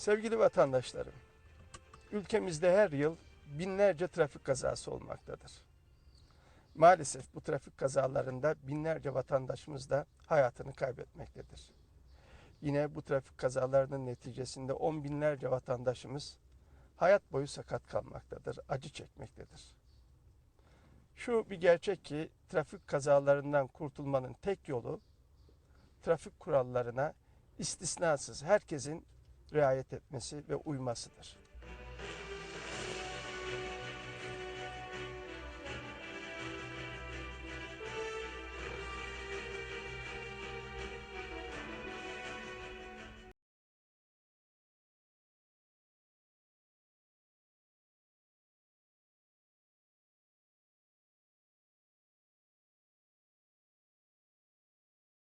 Sevgili vatandaşlarım, ülkemizde her yıl binlerce trafik kazası olmaktadır. Maalesef bu trafik kazalarında binlerce vatandaşımız da hayatını kaybetmektedir. Yine bu trafik kazalarının neticesinde on binlerce vatandaşımız hayat boyu sakat kalmaktadır, acı çekmektedir. Şu bir gerçek ki trafik kazalarından kurtulmanın tek yolu trafik kurallarına istisnasız herkesin riayet etmesi ve uymasıdır.